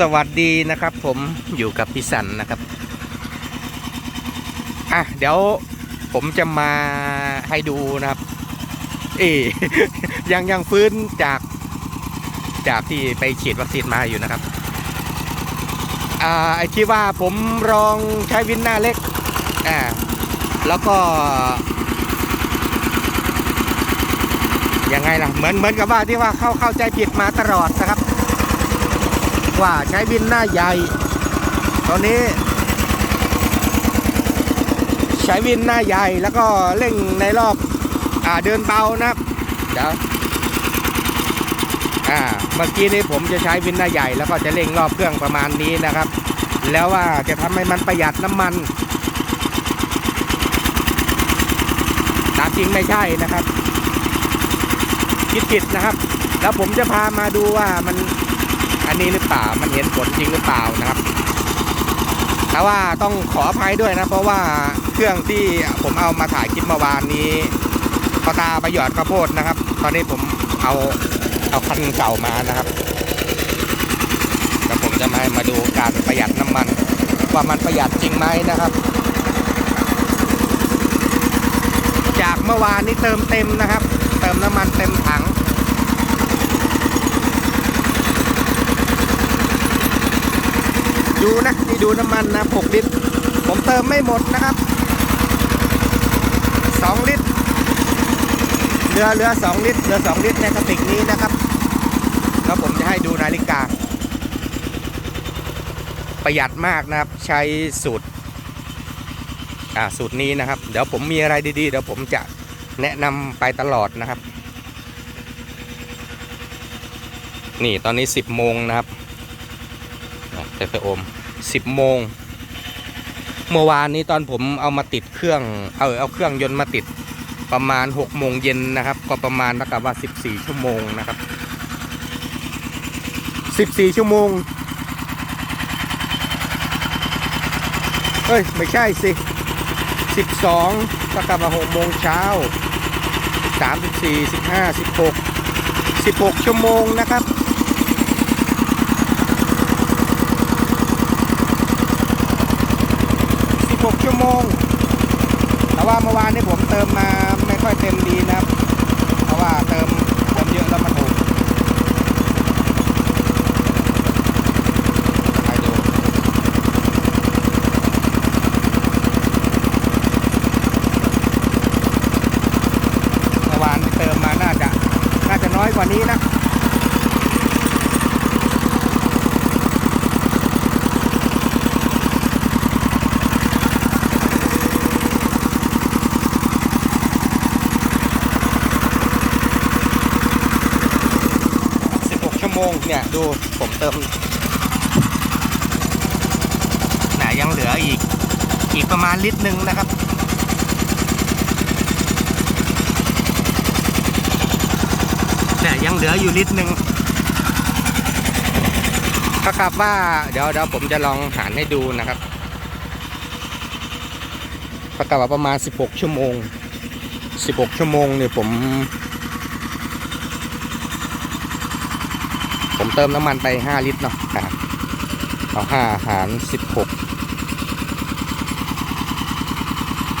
สวัสดีนะครับ ผมอยู่กับพี่สันนะครับอะเดี๋ยวผมจะมาให้ดูนะครับ เอยังยังฟื้นจากจากที่ไปฉีดวัคซีนมาอยู่นะครับอ่าไอที่ว่าผมลองใช้วินหน้าเล็กอ่าแล้วก็ยังไงล่ะเหมือนเหมือนกับว่าที่ว่าเข้าเข้าใจผิดมาตลอดนะครับ ว่าใช้บินหน้าใหญ่ ตอนนี้ ใช้วินหน้าใหญ่แล้วก็เร่งในรอบอ่าเดินเบานะครับเดี๋ยวอ่าเมื่อกี้นี้ผมจะใช้วินหน้าใหญ่ แล้วก็จะเร่งรอบเครื่องประมาณนี้นะครับ แล้วว่าจะทำให้มันประหยัดน้ำมันตามจริงไม่ใช่นะครับคิดผิดนะครับ แล้วผมจะพามาดูว่ามัน นี้หรือเปล่า มันเห็นผลจริงหรือเปล่านะครับ แต่ว่าต้องขออภัยด้วยนะ เพราะว่าเครื่องที่ผมเอามาถ่ายคลิปเมื่อวานนี้พอตาประหยอดข้าวโพดนะครับ ตอนนี้ผมเอาเอาคันเก่ามานะครับแล้วผมจะมามาดูการประหยัดน้ำมันว่ามันประหยัดจริงไหมนะครับ จากเมื่อวานนี้เติมเต็มนะครับ เติมน้ำมันเต็มถัง ดูนะนี่ดูน้ำมันนะ6ลิตร ผมเติมไม่หมดนะครับ 2 ลิตรเรือเรือ2ลิตรเรือ2ลิตรในกระติกนี้นะครับแล้วผมจะให้ดูนาฬิกา ประหยัดมากนะครับ ใช้สูตรอ่าสูตรนี้นะครับ เดี๋ยวผมมีอะไรดีๆ เดี๋ยวผมจะแนะนำไปตลอดนะครับ นี่ตอนนี้ 10โมงนะครับ เตโอม 10 โมง เมื่อวานนี้ตอนผมเอามาติดเครื่องเอาเอาเครื่องยนต์มาติดประมาณ 6 โมงเย็นนะครับ ก็ประมาณเท่ากับว่า 14 ชั่วโมงนะครับ 14 ชั่วโมงเฮ้ย ไม่ใช่สิ 12ก็กลับมา6โมงเช้า3 4 15 16 16 ชั่วโมงนะครับ 6 ชั่วโมง แต่ว่าเมื่อวานนี้ผมเติมมาไม่ค่อยเต็มดีนะครับ เพราะว่าเติมเติมเยอะแล้วมันหกให้ดู เมื่อวานที่เติมมาน่าจะน่าจะน้อยกว่านี้นะ 16 ชั่วโมง เนี่ยดูผมเติมน่ะยังเหลืออีก อีกประมาณลิตรหนึ่งนะครับ เนี่ยยังเหลืออยู่ลิตรหนึ่งเท่ากับว่าเดี๋ยวเดี๋ยวผมจะลองหารให้ดูนะครับเท่ากับว่าประมาณ 16 ชั่วโมง 16 ชั่วโมงเนี่ยผม ผมเติมน้ำมันไป 5 ลิตรเนาะอะเอา5หาร 16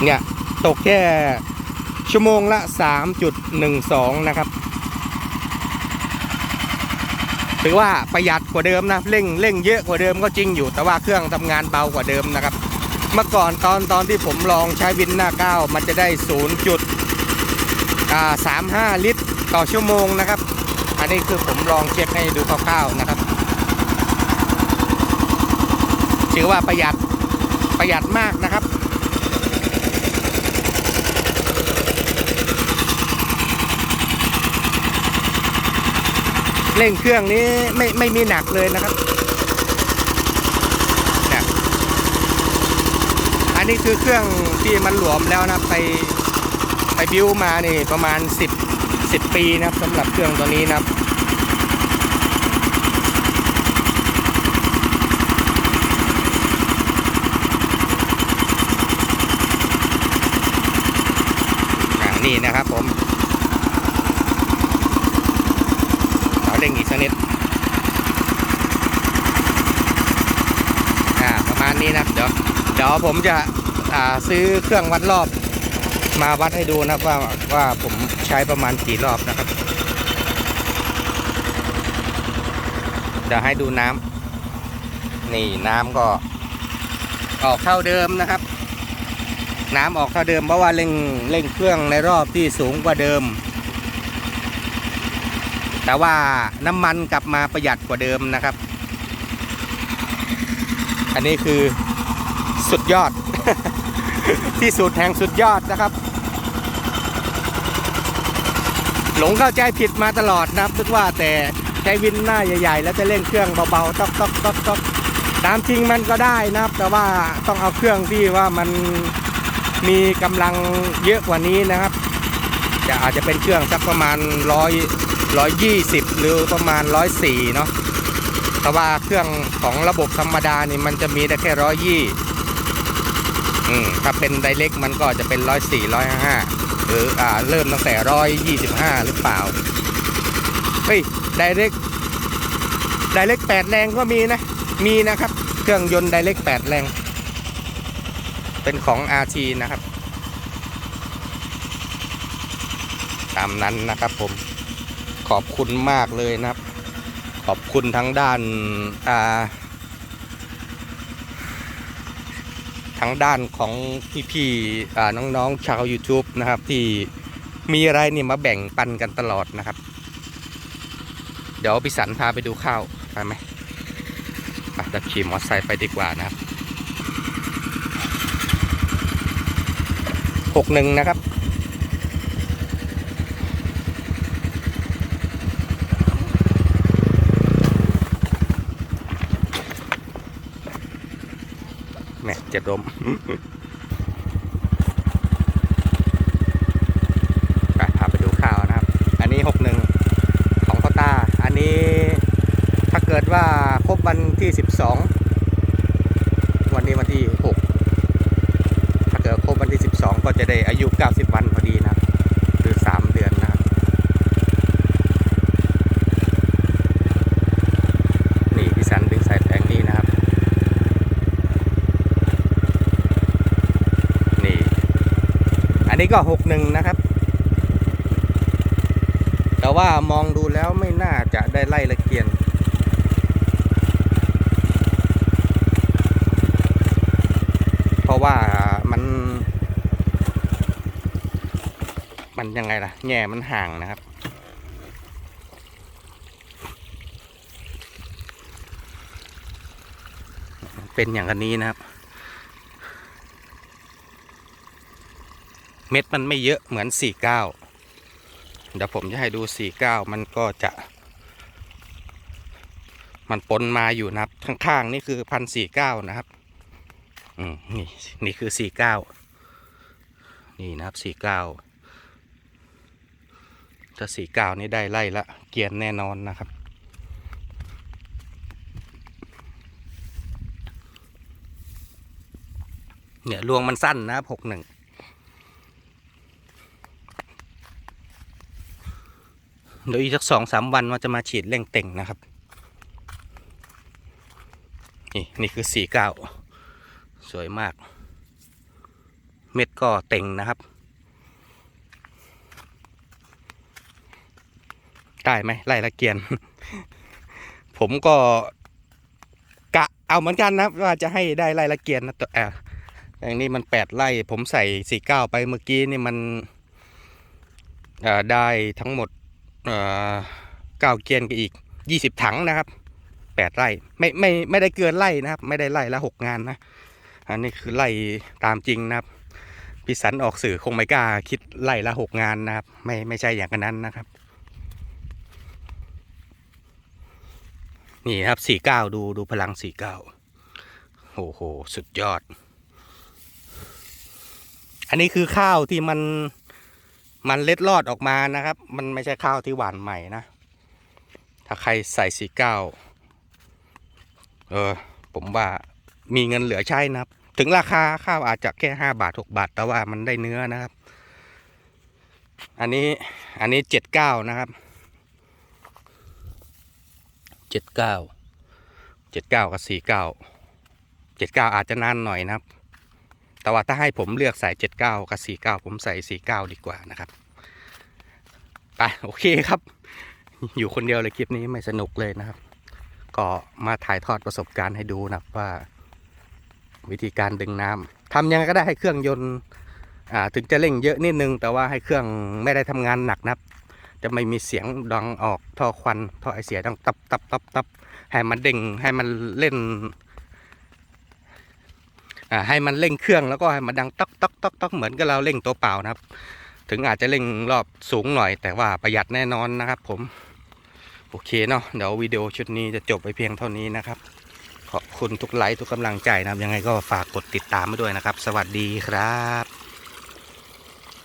เนี่ย ตกแค่ชั่วโมงละ 3.12 นะครับ ถือว่าประหยัดกว่าเดิมนะ เร่งเร่งเยอะกว่าเดิมก็จริงอยู่ แต่ว่าเครื่องทำงานเบากว่าเดิมนะครับ เมื่อก่อนตอนตอนที่ผมลองใช้วินหน้าเก้ามันจะได้ 0.35 ลิตรต่อชั่วโมงนะครับ อันนี้คือผมลองเช็คให้ดูคร่าวๆนะครับ ถือว่าประหยัดประหยัดมากนะครับ เร่งเครื่องนี้ไม่ไม่มีหนักเลยนะครับเนี่ยอันนี้คือเครื่องที่มันหลวมแล้วนะไปไปบิวมานี่ประมาณ 10 20 ปีนะครับสำหรับเครื่องตัวนี้นะครับนี่นะครับผมเราเร่งอีกสักนิดประมาณนี้นะเดี๋ยวเดี๋ยวผมจะซื้อเครื่องวัดรอบ มาวัดให้ดูนะว่าว่าผมใช้ประมาณกี่รอบนะครับ เดี๋ยวให้ดูน้ำนี่น้ำก็ ออกเท่าเดิมนะครับ น้ำออกเท่าเดิมเพราะว่าเร่งเร่งเครื่องในรอบที่สูงกว่าเดิม แต่ว่าน้ำมันกลับมาประหยัดกว่าเดิมนะครับ อันนี้คือสุดยอด ที่สุดแห่งสุดยอดนะครับ หลงเข้าใจผิดมาตลอดนะครับนึกว่าแต่ใช้วินหน้าใหญ่ ๆ แล้วจะเล่นเครื่องเบาๆต๊อกต๊อกต๊อกต๊อกตามจริงมันก็ได้นะครับ แต่ว่าต้องเอาเครื่องที่ว่ามันมีกำลังเยอะกว่านี้นะครับ จะอาจจะเป็นเครื่องสักประมาณร้อยร้อยยี่สิบหรือประมาณร้อยสี่เนาะแต่ว่าเครื่องของระบบธรรมดานี่มันจะมีได้แค่ร้อยยี่ อืมถ้าเป็นไดเล็กมันก็จะเป็นร้อยสี่ร้อยห้าหรืออ่าเริ่มตั้งแต่ร้อยยี่สิบห้าหรือเปล่าเฮ้ยไดเล็กไดเล็กแปดแรงก็มีนะ มีนะครับ เครื่องยนต์ไดเล็กแปดแรง เป็นของ RT นะครับ ตามนั้นนะครับผมขอบคุณมากเลยนะครับ ขอบคุณทั้งด้านอ่า ทั้งด้านของพี่ๆน้องๆชาว YouTube นะครับที่มีอะไรนี่มาแบ่งปันกันตลอดนะครับ เดี๋ยวพี่สันพาไปดูข้าวไปไหมอะขี่มอเตอร์ไซค์ไปดีกว่านะครับหกหนึ่งนะครับ เจ็บลมไปพาไปดูข้าวนะครับ อันนี้หกหนึ่งของพ่อตา อันนี้ถ้าเกิดว่าครบวันที่สิบสองวันนี้วันที่หกถ้าเกิดครบวันที่สิบสองก็จะได้อายุเก้าสิบวันพอดีนะครับหรือสามเดือนนะครับ นี่พี่สันดึงสายแปลงนี่นะครับ นี่ อั นนี้ก็หกหนึ่งนะครับ แต่ว่ามองดูแล้วไม่น่าจะได้ไล่ละเกียนเพราะว่ามัน มันยังไงล่ะ แง่มันห่างนะครับเป็นอย่างกันนี้นะครับ เม็ดมันไม่เยอะเหมือน 49 เดี๋ยวผมจะให้ดู 49 มันก็จะ มันปนมาอยู่นะครับข้างๆนี่คือพันสี่เก้านะครับอืมนี่นี่คือ 49 นี่นะครับ 49 ถ้า 49 นี่ได้ไล่ละเกียนแน่นอนนะครับเนี่ยรวงมันสั้นนะครับ61 เดี๋ยวอีกสักสองสามวันว่าจะมาฉีดเร่งเต่งนะครับ นี่นี่คือสี่เก้าสวยมาก เม็ดก็เต่งนะครับ ได้ไหมไล่ละเกียน ผมก็กะเอาเหมือนกันนะว่าจะให้ได้ไล่ละเกียนนะตัวแอบอย่างนี้มันแปดไล่ผมใส่สี่เก้าไปเมื่อกี้นี่มันได้ทั้งหมด เก้าเกียนกับอีกยี่สิบถังนะครับแปดไร่ไม่ไม่ไม่ได้เกินไร่นะครับ ไม่ได้ไร่ละหกงานนะอันนี้คือไร่ตามจริงนะครับพี่สันออกสื่อคงไม่กล้าคิดไร่ละหกงานนะครับ ไม่ไม่ใช่อย่างนั้นนะครับ นี่ครับสี่เก้าดูดูพลังสี่เก้าโอ้โห สุดยอด อันนี้คือข้าวที่มัน มันเล็ดลอดออกมานะครับ มันไม่ใช่ข้าวที่หวานใหม่นะ ถ้าใครใส่สีเก้าเออ ผมว่ามีเงินเหลือใช้นะครับ ถึงราคาข้าวอาจจะแค่ห้าบาทหกบาท แต่ว่ามันได้เนื้อนะครับ อันนี้อันนี้เจ็ดเก้านะครับเจ็ดเก้าเจ็ดเก้ากับสี่เก้าเจ็ดเก้าอาจจะนานหน่อยนะครับ แต่ว่าถ้าให้ผมเลือกใส่79 กับ 49 ผมใส่ 49 ดีกว่านะครับ ไป โอเคครับ อยู่คนเดียวเลยคลิปนี้ไม่สนุกเลยนะครับ ก็มาถ่ายทอดประสบการณ์ให้ดูนะว่า วิธีการดึงน้ำทำยังไงก็ได้ให้เครื่องยนต์ถึงจะเร่งเยอะนิดนึง แต่ว่าให้เครื่องไม่ได้ทำงานหนักนะจะไม่มีเสียงดังออกท่อควันท่อไอเสียดังตับตับตับตับให้มันเด้งให้มันเล่น ให้มันเร่งเครื่องแล้วก็ให้มันดังต๊อกต๊อกต๊อกต๊อกเหมือนกับเราเร่งตัวเปล่านะครับ ถึงอาจจะเร่งรอบสูงหน่อย แต่ว่าประหยัดแน่นอนนะครับ ผมโอเคเนาะเดี๋ยววิดีโอชุดนี้จะจบไปเพียงเท่านี้นะครับ ขอบคุณทุกไลค์ทุกกำลังใจนะครับ ยังไงก็ฝากกดติดตามมาด้วยนะครับ สวัสดีครับ